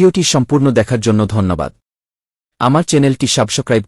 ভিডিওটি সম্পূর্ণ দেখার জন্য ধন্যবাদ। আমার চ্যানেলটি সাবস্ক্রাইব